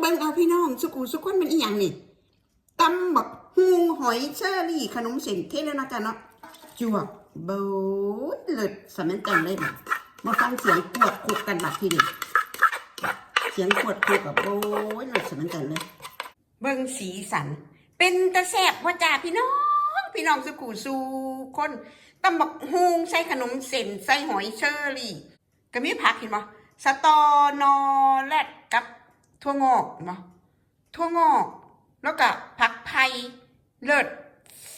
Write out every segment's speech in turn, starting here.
เบิ่งเอาพี่น้องสุกูสุกคนมันอีหยังนี่ตำบักฮูงหอยเชอรี่ขนมเส้นเทศแล้วนะจ๊ะเนาะจวกเบยเลิศสมันเต็มเลยมาฟังเสียงขวดคุกกันบัดทีนี่เสียงขวดคุกกับโอ้ยเลิศสมันเต็มเลย เบิ่งสีสัน เป็นตะแสบว่าจ่าพี่น้อง พี่น้องสุกูสูคนตำบักฮูงใส่ขนมเส้นใส่หอยเชอรี่ ก็มีผักเห็นบ่สตอนอแรดกับ ถั่วงอกเนบ่ถั่วงอก แล้วก็ผักไผ่เลิศ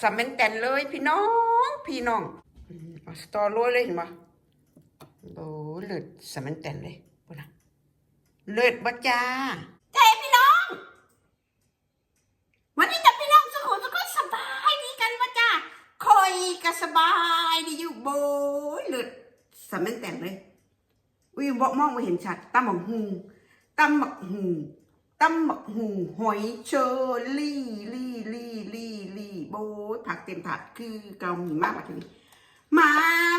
สำเม็นแตนเลยพี่น้อง พี่น้องอืมเอาสตอโรยเลยเห็นบ่โอ้เลิศสำเม็นแตนเลยพุ่นะเลิศบ่จ้าใจพี่น้อง วันนี้จะพี่น้องสุขุมสุขสบายดีกันบ่จ้าคอยก็สบายดีอยู่โบยเลิศสำเม็นแตนเลยอุ้ยบอกมองไม่เห็นชัดตำหมักหู ตำหมักหูตำหมักหูหอยเชอรี่ลี่ลี่ลี่ลี่โบยผักเต็มถาดคือเกาหมีมากกว่าทีนี้มา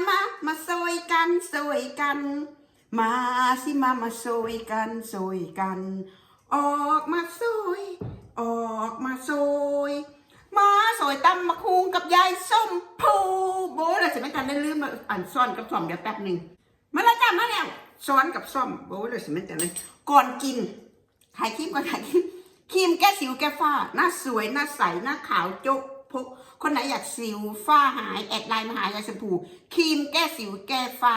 มามาซอยกันซอยกัน มาสิมามาซอยกันซอยกัน ออกมาซอยออกมาซอยมาซอยตำหมักฮูงกับยายส้มพูโบเราจะไม่ทันได้ลืมมาอ่านซ่อนกับซ่อมเดี๋ยวแป๊บหนึ่งมาแล้วจ้ามาแล้วซ้อนกับซ่อมโอ้เลยสิไม่แต่เลย ก่อนกินถ่ายคลิปก่อนถ่ายคลิปครีมแก้สิวแก้ฝ้า หน้าสวยหน้าใสหน้าขาวโจ๊กพกคนไหนอยากสิวฝ้าหายแอดไลน์มาหายายชมพูครีมแก้สิวแก้ฝ้า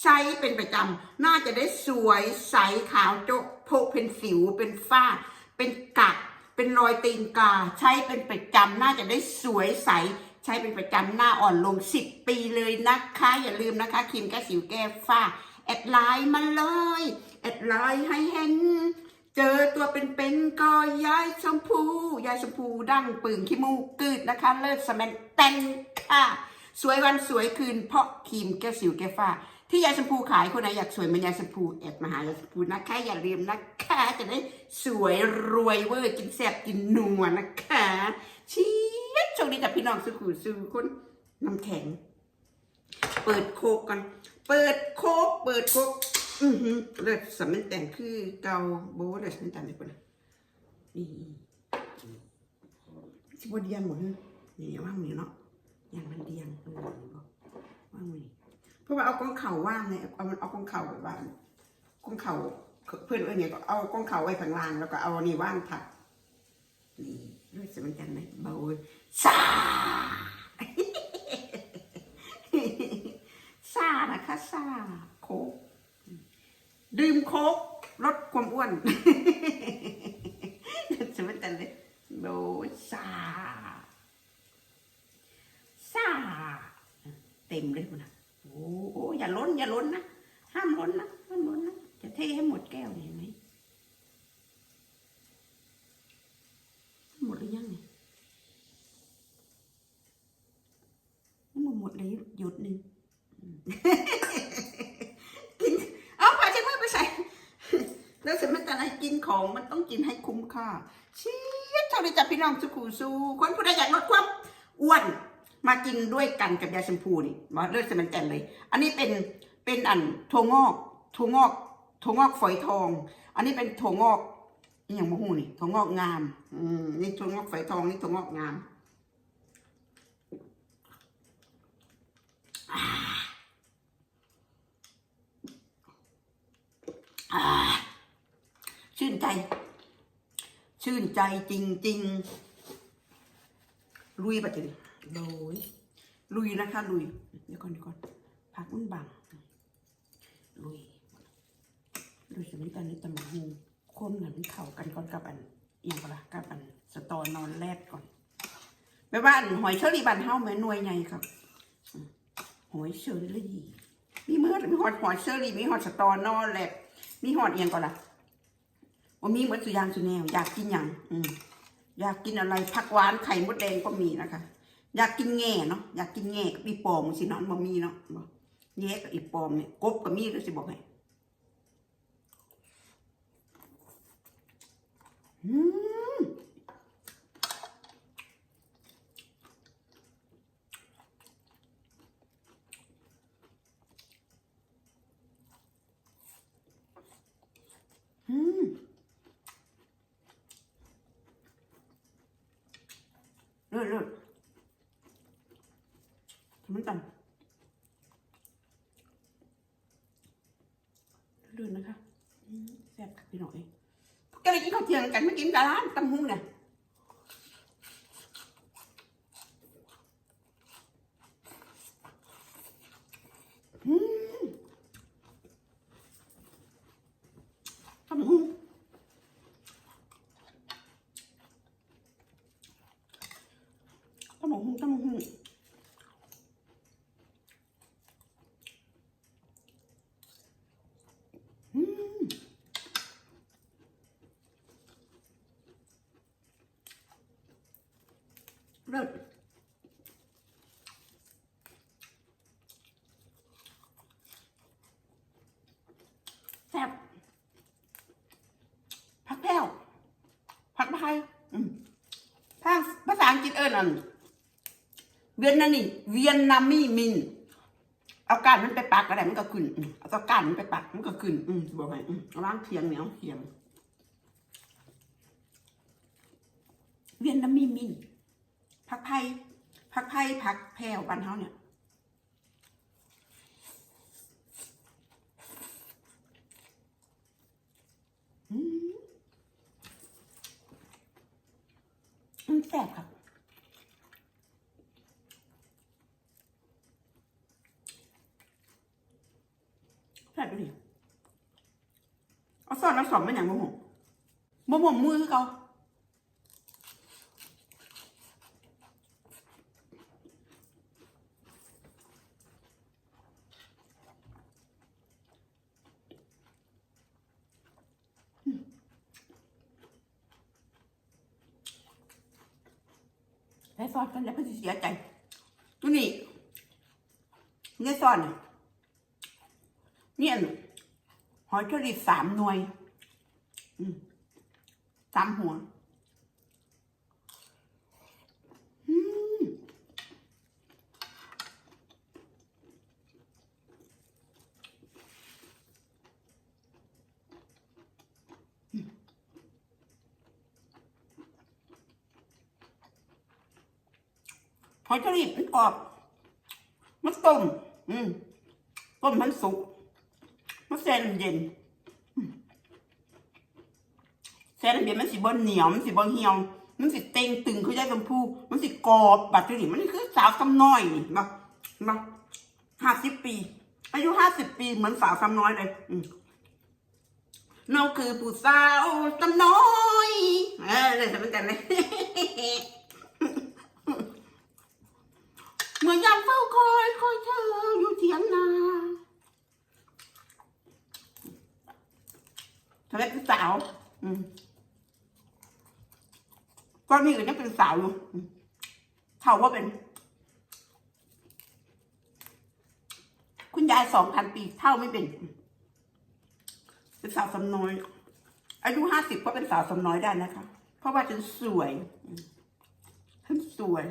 ใช้เป็นประจำน่าจะได้สวยใสขาวโจ๊กพกเป็นสิวเป็นฝ้า เป็นกัดเป็นรอยตีนกา ใช้เป็นประจำน่าจะได้สวยใสใช้เป็นประจำหน้าอ่อนลง 10 ปีเลยนะคะ อย่าลืมนะคะครีมแก้สิวแก้ฝ้า แอดไลน์มาเลย อดไลน์ให้เห็น เจอตัวเป็นๆก็ยายชมพู ยายชมพูดั้งปึ่งขี้มูกกืดนะคะ เลิศสแมนเต็นค่ะ สวยวันสวยคืน เพราะครีมแก้สิวแก้ฝ้าที่ยายชมพูขายคนไหนอยากสวยมือนยายชมพูแอดมาหายายชมพูนะคะอย่าลืมนะคะ จะได้สวยรวยเวอร์กินแซ่บกินนัวนะคะเชียดโชคดีกับพี่น้องสุขุสุคนน้ำแข็ง เปิดโคกกัน เปิดโคกเปิดโคก อือหือเลิศสำมันแต่งคือเกาโบเลยสำมันแต่งเลยคนนี่สิบเดียงหมดเลยนี่ว่างมือเนาะอย่างมันเดียงเออว่างมือเพราะว่าเอากองเข่าว่างเนี่ยเอาเอากองเข่าแบบว่างกองเข่าเพื่อนเอ้ยเนี่ยก็เอากองเข่าไว้ข้างล่างแล้วก็เอานี่ว่างถัดนี่เลิศสำมันแต่งเลยเบาเลยซาซานะคะซาโค ดื่มโคกลดความอ้วนสมัยแต่เลยโดซาซาเต็มเลยคุณนะโอ้อย่าล้น อย่าล้นนะ ห้ามล้นนะห้ามล้นนะ จะเทให้หมดแก้วเห็นไหมหมดหรือยังเนี่ยหมดหมดเลยหยุดหนึ่ง กิน เอาผ้าเช็ดมือไปใส่ แล้วเสร็จมันแต่ไหน กินของมันต้องกินให้คุ้มค่าเชียเท่าไรจับพี่น้องสุขูสูคนผู้ใดอยากลดความอ้วนมากินด้วยกันกับยาชมพูนี่มาเลือดสมันแตนเลย อันนี้เป็นเป็นอันถั่วงอกถั่วงอกถั่วงอกฝอยทอง อันนี้เป็นถั่วงอกนี่อย่างมะฮูนี่ถั่วงอกงามอืมนี่ถั่วงอกฝอยทองนี่ถั่วงอกงามอ่า ชื่นใจ ชื่นใจจริง ๆ ลุยปะจิโดยลุยนะคะ ลุย เดี๋ยวก่อนเดี๋ยวก่อนพักมันบัง ลุย ลุยสมัยตอนนี้ตำรวจหูคนเหมือนเข่ากันก่อนกับอันเอียงปะละกับอันสตอนอนแรดก่อนแม่บ้านหอยเชอรี่บันเฮาเหมือนหน่วยไงครับอืมหอยเชอรี่มีเมื่อมีหอดหอยเชอรี่มีหอดสตอนอนแลบมีหอดเอียงก่อนล่ะ ว่ามีเหมือนสุยางสุแนว อยากกินอย่างอืมอยากกินอะไรผักหวานไข่มดแดงก็มีนะคะ อยากกินแง่เนาะอยากกินแง่กับอีปอมสิเนาะมันบ่มีเนาะบ่แง่กับอีปอมเนี่ยกบก็มีด้วยสิบอกให้อืมอืม บค่ะพี่น้องเอง ก็เลยกินข้าวเที่ยงกันไม่กินกับร้านตำหุ้งเนี่ยอืมตำหุ้งตำหุ้งตำหุ้งอืม เลิศแซ่บผักแพ้วผักไทยอืมทางภาษา อังกฤษเอิญอันเวียนนานี่เวียนนามีมิน เอาการมันไปปักอะไรมันก็ขึ้นอืมเอาการมันไปปักมันก็ขึ้น อืมบอกให้อืมเอาล้างเทียงเหนียวเทียงเวียนนามีมินผักไผ่ผักไผ่ผักแพรวบ้านเฮาเนี่ยอืมมันแซ่บครับ แซ่บดิเอาซ่อนเอาสอมมันอย่างบ่หมบ่หมมือคือเขาใช้ซอสกันแล้วก็จะเสียใจตัวนี้เนี่ยซอสเนี่ย เนี่ยหอยเชอรี่สามหน่วยสามหัวหอยเชอรี่มันกรอบ มันต้ม อืมต้มมันสุก มันแซ่น้ำเย็นแซ่น้ำเย็นมันสิบ่เหนียวมันสิบ่เหี่ยว มันสิเต็งตึงคือใจชมพูมันสิกรอบบัดนี้มันคือสาวซ้ำน้อยนี่มามาห้าสิบปี อายุห้าสิบปีเหมือนสาวซ้ำน้อยเลยอืเราคือผู้สาวซ้ำน้อย เออเลยเหมือนกันเลยเมื่อยามเฝ้าคอยคอยเธออยู่เถียงนา เธอเป็นสาว อืมก็มีอื่นยังเป็นสาวอยู่เท่าว่าเป็น คุณยายสองพันปีเท่าไม่เป็น เป็นสาวสำน้อย อายุห้าสิบก็เป็นสาวสำน้อยได้นะคะ เพราะว่าฉันสวยฉันสวย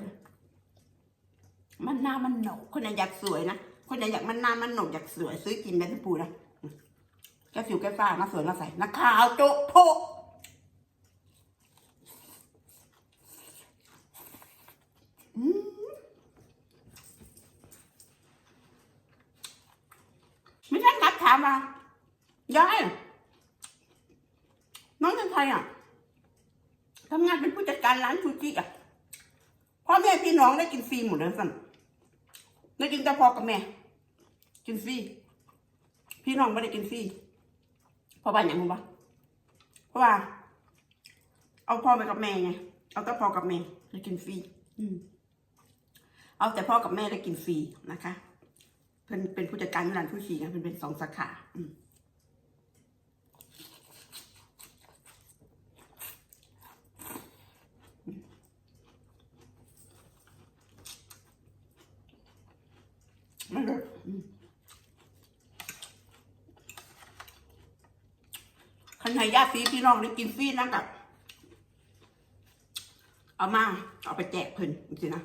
มันหน้ามันโหนกคนไหนอยากสวยนะคนไหนอยากมันหน้ามันโหนกอยากสวยซื้อกินแม่ที่ปูนะ แกสิวแกฟ้ามาสวยมาใส่นักข่าวโจ๊ะโพะอืมไม่ใช่นัดถามมายายน้องเป็นใครอะทำงานเป็นผู้จัดการร้านชูจิอะพ่อแม่พี่น้องได้กินฟรีหมดเลยสั่นได้กินแต่พ่อกับแม่ กินฟรีพี่น้องไม่ได้กินฟรี เพราะว่าอย่างไรบ้เพราะว่า เอาพ่อไปกับแม่ไง เอาแต่พ่อกับแม่ได้กินฟรีอืมเอาแต่พ่อกับแม่ได้กินฟรีนะคะ เพิ่นเป็นผู้จัดการร้านผู้ชีนะเพิ่นเป็นสองสาขา อืมไม่เลยอืมคัน ให้ญาติพี่พี่น้องได้กินฟรีนะกับเอามา เอาไปแจกเพิ่นจรินะ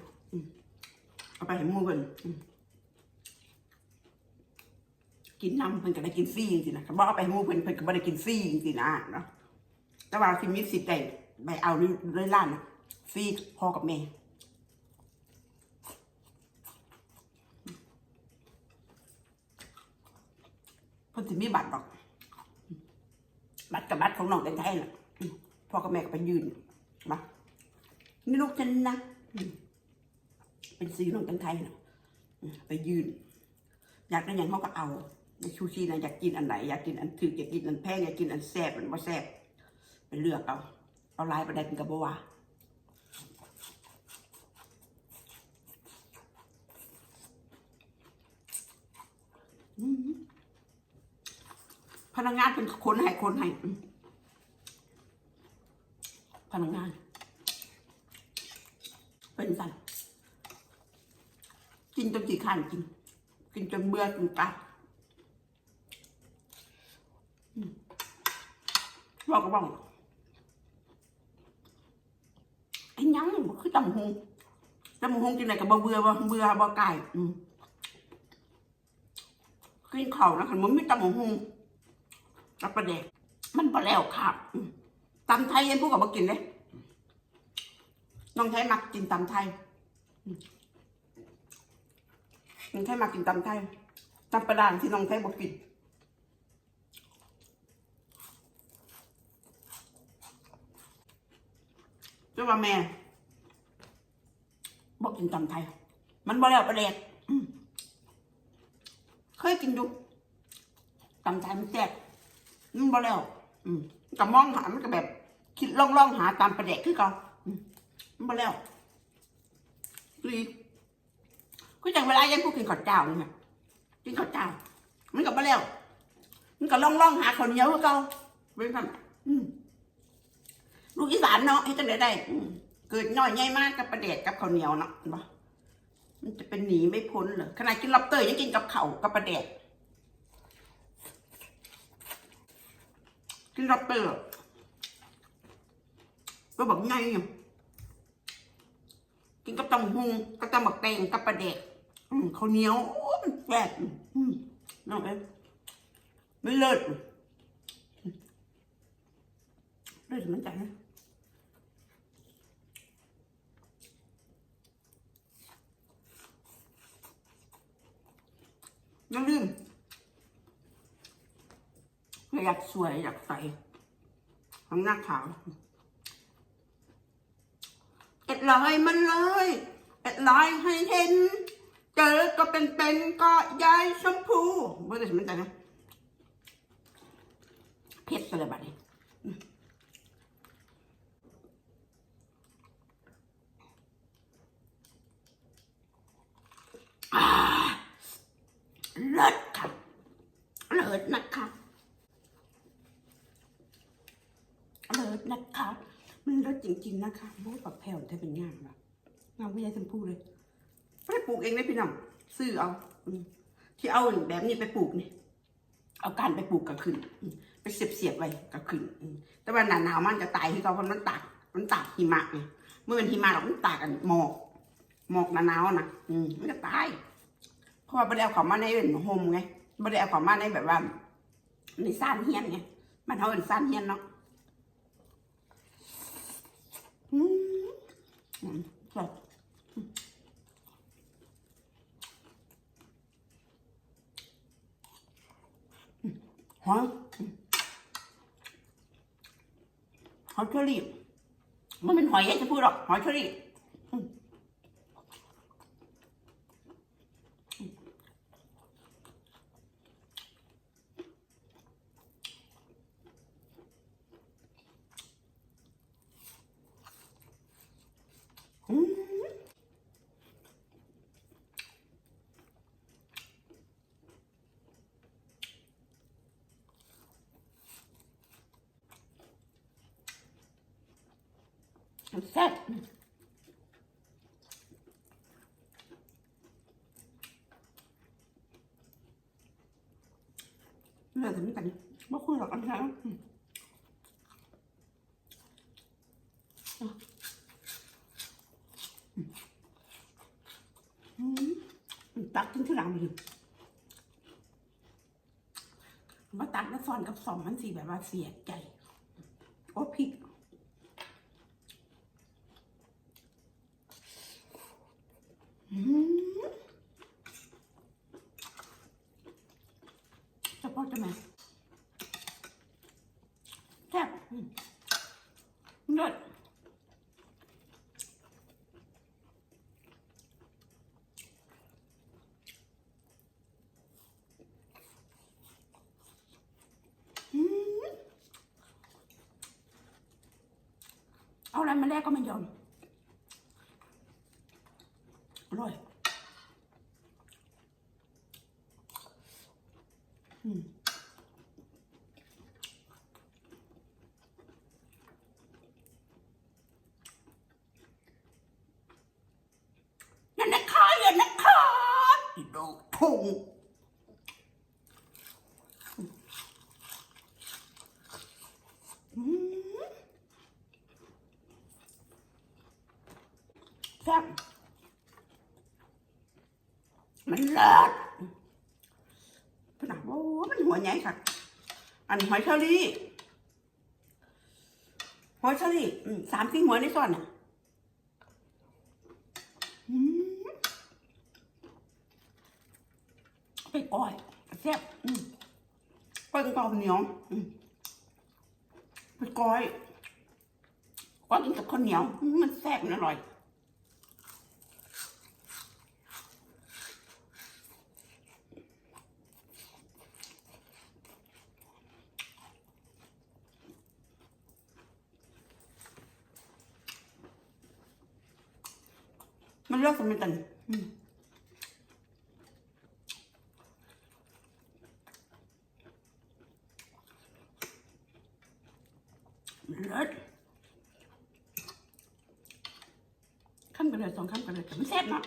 เอาไปให้มู่เพิ่นอืมกินน้ำเพิ่นก็ได้กินฟรีจริงๆนะเขาบอกเอาไปให้มู่เพิ่นเพิ่นก็บ่ได้กินฟรีจริงๆนะเนาะแต่ว่าที่มีสิทธิ์ได้ไปเอาเรื่อยล้านนะฟรีพ่อกับแม่เพิ่นสิมีบัตรดอก บัตรกับบัตรของน้องแตงไทยน่ะพ่อกับแม่ก็ไปยืนมานี่ลูกฉันนะเป็นสีน้องแตงไทยน่ะไปยืน อยากได้หยังเขาก็เอาในชูชีนะอยากกินอันไหนอยากกินอันถืออยากกินอันแพงอยากกินอันแซ่บอันบ่แซ่บไปเลือกเอาเอาลายประเด็นกับบัวอืม นักงานเป็นคนให้คนให้พนักงาน เป็นสันกินจนสีขันกิน กินจนเบื่อจนกลับอืมบอกก็บอกไอ้ยังคือตำหงตำหงกินอะไรกับบ่เบื่อบ่เบื่อบ่ไก่กินข้าวนะคันมันไม่ตำหง กับประเด็กมันบ่แล้วครับตำไทยยังพวกกับบ่กินเลยน้องไทยมักกินตำไทยน้องไทยมากินตำไทยตำประดานที่น้องไทยบอกกินเจ้าว่าแม่บอกกินตำไทย มันบ่แล้วประเด็กเคยกินดูตำไทยมันแซ่บ มันบ่แล้ว อืมก็มองหามันก็แบบ คิดล่องๆหาตามประเด็กคือเก่าอืมมันบ่แล้วรีก็จังเวลายังพูดกินข้าวเจ้าเนี่ยกินข้าวเจ้า มันก็มาแล้ว มันก็ล่องล่องหาคนเหนียวก็เก่าเป็นแบบอืมลูกอีสานเนาะให้จังไดได้อืมเกิดน้อยใหญ่มากกับประเดดกับข้าวเหนียวเนาะเห็นปะมันจะเป็นหนีไม่พ้นเหรอขนาดกินลับเตยยังกินกับเข่ากับประเดดกิ นลับไปเตยก็บอกไงกินกับตำหุงกับตำบักแตงกับปลาแดกอืมข้าเหนียวมันแซ่บน้องเอ้ยไม่เลิศเลิศมือนกันนะอย่าลืม อยากสวยอยากใสทำหน้าขาวเอ็ดลอยมันเลยเอ็ดลอยให้เห็น เจอก็เป็นเป็นๆก็ยายชมพูเมื่อไหร่มันจนะเผ็ดไปเลยบัดนี้เลิศค่ะเลิศนะคะ เลิศนะคะ มันเลิศจริง ๆ นะคะโบ้ปักแผ่วแทบเป็นงามแบบงามวิทยาชมพูเลยไม่ปลูกเองได้พี่น้องซื้อเอาที่เอาแบบนี้ไปปลูกนี่เอาการไปปลูกกับขึ้นไปเสียบเสียบไว้กับขึ้นแต่ว่าหนาหนาวมันจะตายที่เขาเพราะมันตากมันตากหิมะไงเมื่อเป็นหิมะเรามันตากกันหมอกหมอกหนาหนาวนะอืมมันก็ตาย เพราะว่าไม่ได้เอาของมาในเป็นโฮมไงไม่ได้เอาของมาในแบบว่าในซ่านเฮียนไงมันเอาเป็นซ่านเฮียนเนาะ อืมอืม ครับอืมหอยอืมหอยเชอรี่มันเป็นหอยยังจะพูดหรอกหอยเชอรี่อืมอืมมันแซ่บ เลือดถึงกันไม่คุยหรอกอันนั้นอืมตักขึ้นที่หลังไปดิมาตักแล้วฟอนกับสองมันสีแบบว่าเสียใจ โอ้พริก อืมเฉพาะจะไหม อืมเลิศอืม เอาอะไรมาแลกก็ไม่ยอมอร่อยอืม อย่านะคะอย่านะคะอีดอกพุงอืมแซ่บ มันเลิศพนักโอ้มันหัวใหญ่ค่ะ อันหอยเชอรี่หอยเชอรี่สามสี่หัวในซ่อนอะอืมไปก้อยแซ่บก้อยกับเหนียวอืมไปก้อยก้อยกินกับข้าวเหนียวมมันแซ่บมันอร่อย มันเลือกสมัยกันอืมมันเลิศข้ามกันเลยสองข้ามกันเลยแต่มันแซ่บเนาะ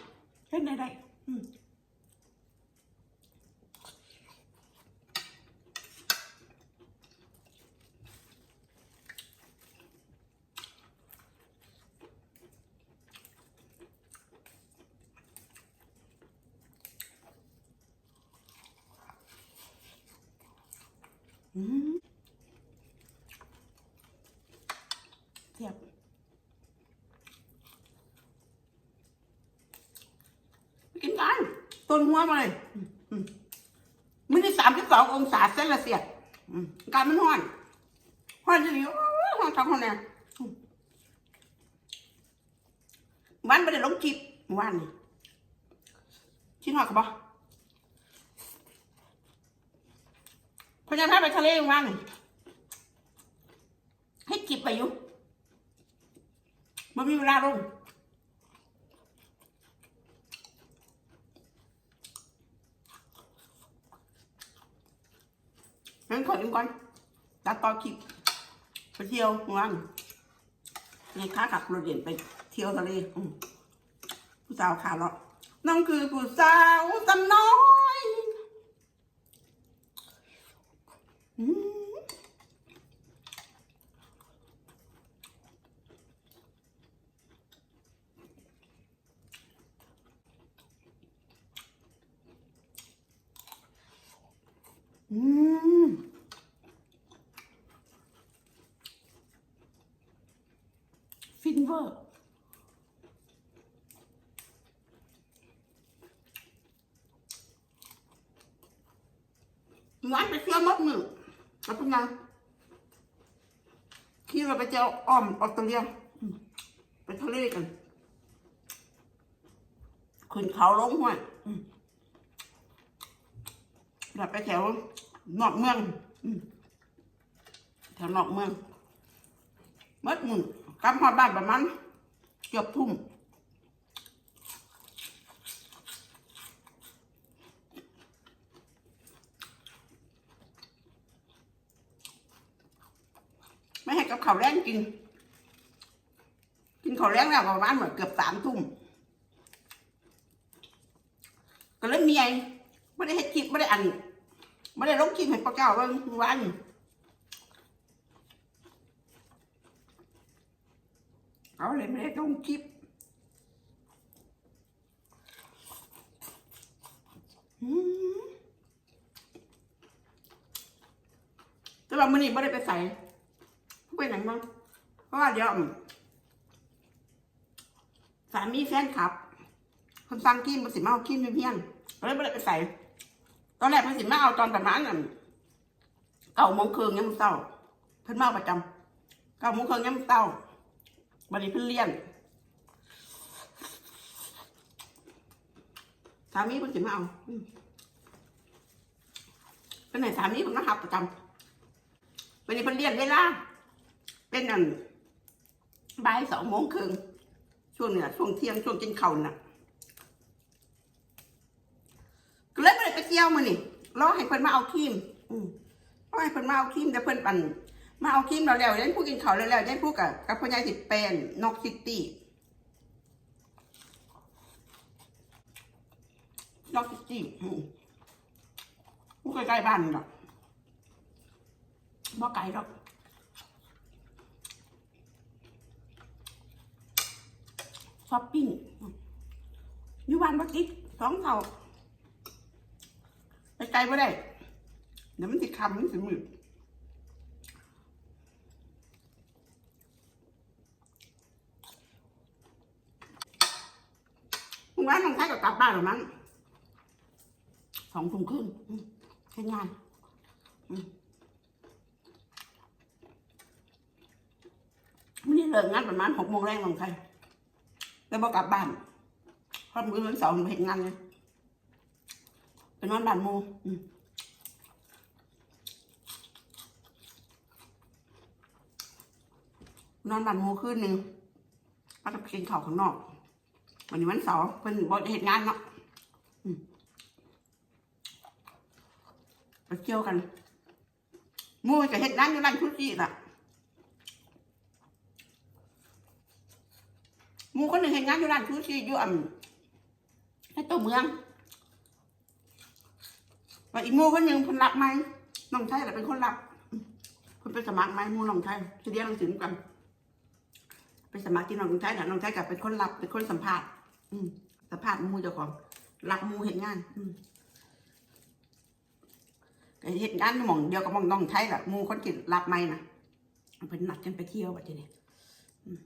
เล่นได้ได้อืมอืม แซ่บกินกันต้นหัวมาเลยมันได้สามสิบสององศาเซละเซียสอืมอากาศมันร้อนร้อนจะดีโอ้อนทั้งคนเนี่ยอืมวันไม่ได้ลงจิบวันนี่ชิ้นหอดกับบ่พยายามไปทะเลวันให้จิบไปอยู่ มันมีเวลาลงงั้นขอดูก่อนตัดต่อคลิปไปเที่ยวเมือวันในค้าขับรถเด่นไปเที่ยวทะเลผู้สาวขาเลาะน้องคือผู้สาวตำน้อยอืมอืม ฟินเวอร์ร้านไปเที่ยวมดหนึ่งแล้วเป็นไงขี่ เราไปเจออ้อมออสเตรเลียไปทะเลกันขึ้นเขาลงห้วยอืมเราไปแถวนอกเมืองแถวนอกเมืองมดมึงกลับหอบ้านประมาณเกือบทุ่มไม่ให้กับ ข้าวแรงกิน กินข้าวแรงแล้วประมาณเหมือนเกือบสามทุ่มก็เลยเมียไม่ได้ให้คลิปไม่ได้อันไม่ได้ลงคลิปให้ป้าเจ้าเบิ่งวันเขาเลยไม่ได้ต้องคลิปแต่ว่ามื่อนี้ไม่ได้ไปใส่ ไปไหนบ้างเพราะว่าเดี๋ยวสามีแฟนคลับ คนสั่งกินมาสิมาเอากินเพียงเลยไม่ได้ไปใส่ตอนแรกมันสิมาเอาตอนประมาณนั้นเก้าโมงครึ่งยังมันเศร้าเพิ่นมาประจข้าวหมูเครื่องย่ำเต้าบัดนี้เพิ่นเลี้ยนสามีเพิ่นสิมาเอาเป็นไหนสามีเพิ่นมาหับประจำวันนี้เพิ่นเลี้ยนเวลา เป็นอันบ่ายสองโมงครึ่งช่วงเนี่ยช่วงเที่ยงช่วงกินข้าวน่ะก็เลยไม่ได้ไปเที่ยวมานี่รอให้เพิ่นมาเอาครีมอืมรอให้เพิ่นมาเอาครีมแต่เพิ่นปั่นมาเอาครีมเราแล้วยันพูดกินข้าวแล้วแล้วยันพูดกับกับพ่อใหญ่สิแปนนอกซิตี้นอกซิตี้อืมพูดใกล้ๆบ้านนี่หรอกบ่ไกลหรอก ช้อปปิ้งอยู่บ้านบักกิ๊กสองเท่าไปไกลไม่ได้ เดี๋ยวมันติดคำมันสิมืดมึงว่าน้องชายก็กลับบ้านหรือมั้งสองทุ่มครึ่งอืมแค่งานไม่ได้เลิกงานประมาณหกโมงแรกน้องชาย แล้วบอกกลับบ้านพราะมือวันเสาร์เห็นงานเลยไปนอนบ้านหมูนอนบ้านหมูคืนหนึ่งก็จะไปกินข้าวข้างนอกวันนี้วันเสาร์เป็นบริเหตุงานเนาะมไปเที่ยวกันมูจะเหตุงานอยู่ร้านชุจิล่ะห มูคนหนึ่งเหตุงานอยู่ร้านชุจิอยู่อ่ำในตัวเมืองว่าอีกมูคนหนึ่งคนรับไหมน้องชายแหละเป็นคนรับคนไปสมัครไหมมูน้องชายจะเรียนหนังสือกันไปสมัครที่น้องชายแต่น้องชายกับเป็นคนรับเป็นคนสัมภาษณ์อืสัมภาษณ์มูเจ้าของรับมูเห็นงาน อืเห็นงานหม่องเดียวกับหม่องน้องชายแหละมูคนกินรับไหมนะเป็นนัดกันไปเที่ยวแบบนี้อืมอืม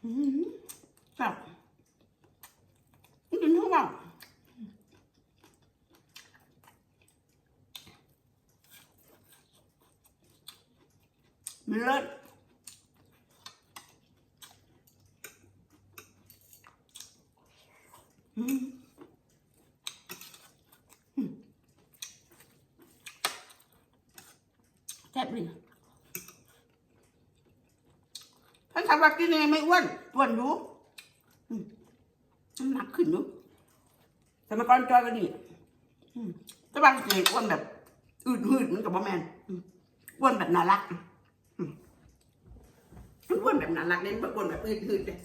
แบบกินทุกวันมันเลิศอืมแซ่บเลย ท่านถามว่ากินยังไงไม่อ้วนอ้วนอยู่น้ำหนักขึ้นอยู่แต่มาก่อนจอยก็ดีอืมแต่บางทีอ้วนแบบอืดหืดเหมือนกับบอแมนอ้วนแบบน่ารักอ้วนแบบน่ารักเนี่ยไม่อ้วนแบบอืดหืดเลย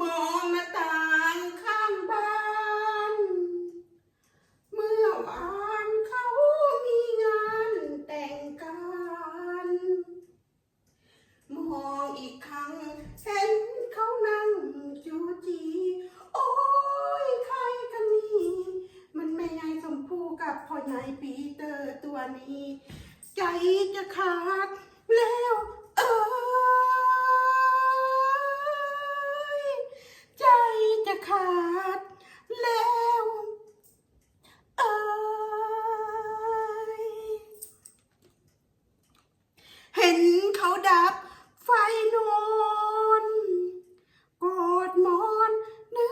มองหน้าต่างข้างบ้าน เมื่อวานเขามีงานแต่งกัน ม อีกครั้ง เห็นเขานั่งจูจี โอ้ยใครกันนี่มันแม่ยายสมพูกับพ่อนายปีเตอร์ตัวนี้ ใจจะขาดแล้วเอ้ยใจจะขาดแล้วเอ้ย เห็นเขาดับไฟนอนกอดหมอน นึ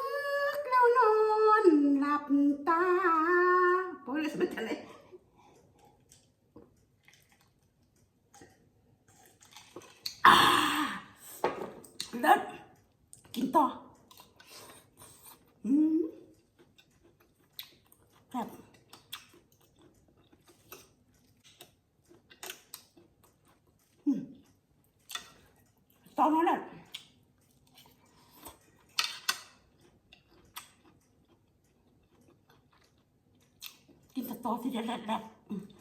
กแล้วนอนหลับตาโอ้ยเลยสมัยเลยอ่าเลิศกินต่อ อืมแบบ ตอนนั้นแหละ กินสตอที่